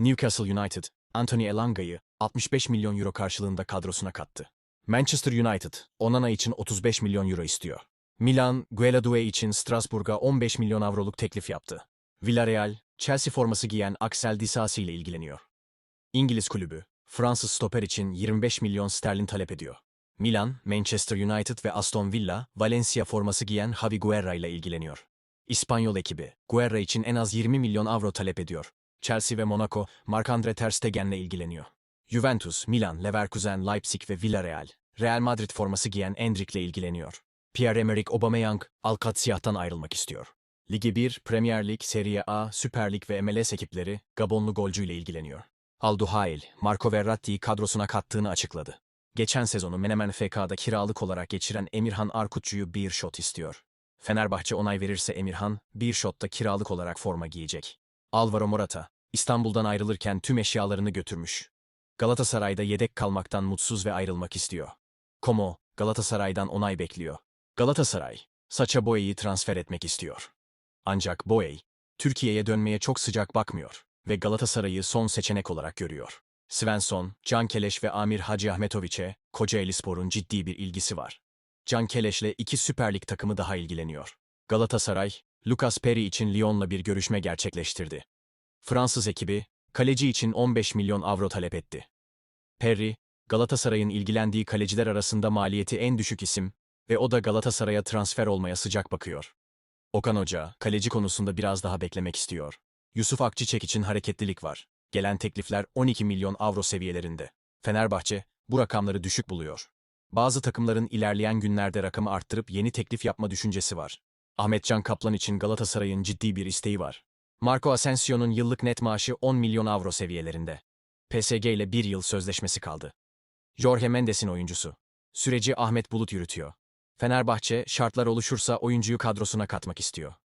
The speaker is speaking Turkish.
Newcastle United, Anthony Elanga'yı 65 milyon euro karşılığında kadrosuna kattı. Manchester United, Onana için 35 milyon euro istiyor. Milan, Gueladue için Strasbourg'a 15 milyon avroluk teklif yaptı. Villarreal, Chelsea forması giyen Axel Disasi ile ilgileniyor. İngiliz kulübü, Fransız stoper için 25 milyon sterlin talep ediyor. Milan, Manchester United ve Aston Villa, Valencia forması giyen Javi Guerra ile ilgileniyor. İspanyol ekibi, Guerra için en az 20 milyon avro talep ediyor. Chelsea ve Monaco, Marc-Andre Ter Stegen'le ilgileniyor. Juventus, Milan, Leverkusen, Leipzig ve Villarreal, Real Madrid forması giyen Endrick ile ilgileniyor. Pierre-Emerick Aubameyang, Alcatsiah'tan ayrılmak istiyor. Ligi 1, Premier Lig, Serie A, Süper Lig ve MLS ekipleri Gabonlu golcü ile ilgileniyor. Alduhail, Marco Verratti'yi kadrosuna kattığını açıkladı. Geçen sezonu Menemen FK'da kiralık olarak geçiren Emirhan Arkutçu'yu bir shot istiyor. Fenerbahçe onay verirse Emirhan, bir shotta kiralık olarak forma giyecek. Alvaro Morata, İstanbul'dan ayrılırken tüm eşyalarını götürmüş. Galatasaray'da yedek kalmaktan mutsuz ve ayrılmak istiyor. Como, Galatasaray'dan onay bekliyor. Galatasaray, Saça Boey'i transfer etmek istiyor. Ancak Boey, Türkiye'ye dönmeye çok sıcak bakmıyor ve Galatasaray'ı son seçenek olarak görüyor. Svensson, Can Keleş ve Amir Hacı Ahmetoviç'e Kocaeli Spor'un ciddi bir ilgisi var. Can Keleş'le iki Süper Lig takımı daha ilgileniyor. Galatasaray, Lucas Perry için Lyon'la bir görüşme gerçekleştirdi. Fransız ekibi, kaleci için 15 milyon avro talep etti. Perry, Galatasaray'ın ilgilendiği kaleciler arasında maliyeti en düşük isim ve o da Galatasaray'a transfer olmaya sıcak bakıyor. Okan Hoca, kaleci konusunda biraz daha beklemek istiyor. Yusuf Akçiçek için hareketlilik var. Gelen teklifler 12 milyon avro seviyelerinde. Fenerbahçe, bu rakamları düşük buluyor. Bazı takımların ilerleyen günlerde rakamı arttırıp yeni teklif yapma düşüncesi var. Ahmetcan Kaplan için Galatasaray'ın ciddi bir isteği var. Marco Asensio'nun yıllık net maaşı 10 milyon avro seviyelerinde. PSG ile bir yıl sözleşmesi kaldı. Jorge Mendes'in oyuncusu. Süreci Ahmet Bulut yürütüyor. Fenerbahçe, şartlar oluşursa oyuncuyu kadrosuna katmak istiyor.